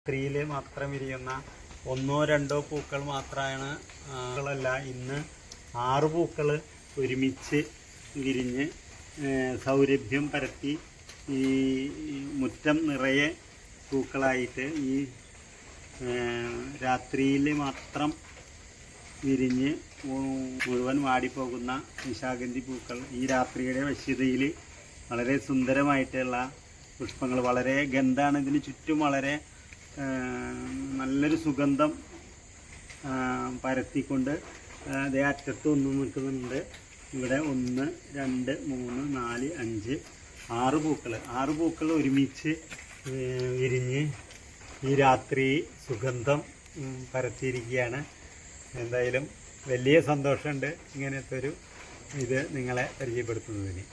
രാത്രിയിൽ മാത്രം വിരിയുന്ന ഒന്നോ രണ്ടോ പൂക്കൾ മാത്രമാണ് പൂക്കളല്ല ഇന്ന് ആറ് പൂക്കൾ ഒരുമിച്ച് വിരിഞ്ഞ് സൗരഭ്യം പരത്തി ഈ മുറ്റം നിറയെ പൂക്കളായിട്ട് ഈ രാത്രിയിൽ മാത്രം വിരിഞ്ഞ് മുഴുവൻ വാടിപ്പോകുന്ന നിശാഗന്ധി പൂക്കൾ ഈ രാത്രിയുടെ വശ്യതയിൽ വളരെ സുന്ദരമായിട്ടുള്ള പുഷ്പങ്ങൾ വളരെ ഗന്ധാണ്. ഇതിന് ചുറ്റും വളരെ നല്ലൊരു സുഗന്ധം പരത്തിക്കൊണ്ട് അതേ അറ്റത്ത് ഒന്ന് നിൽക്കുന്നുണ്ട്. ഇവിടെ ഒന്ന് രണ്ട് മൂന്ന് നാല് അഞ്ച് ആറ് പൂക്കൾ ആറ് പൂക്കൾ ഒരുമിച്ച് വിരിഞ്ഞ് ഈ രാത്രി സുഗന്ധം പരത്തിയിരിക്കുകയാണ്. എന്തായാലും വലിയ സന്തോഷമുണ്ട് ഇങ്ങനത്തെ ഒരു ഇത് നിങ്ങളെ പരിചയപ്പെടുത്തുന്നതിന്.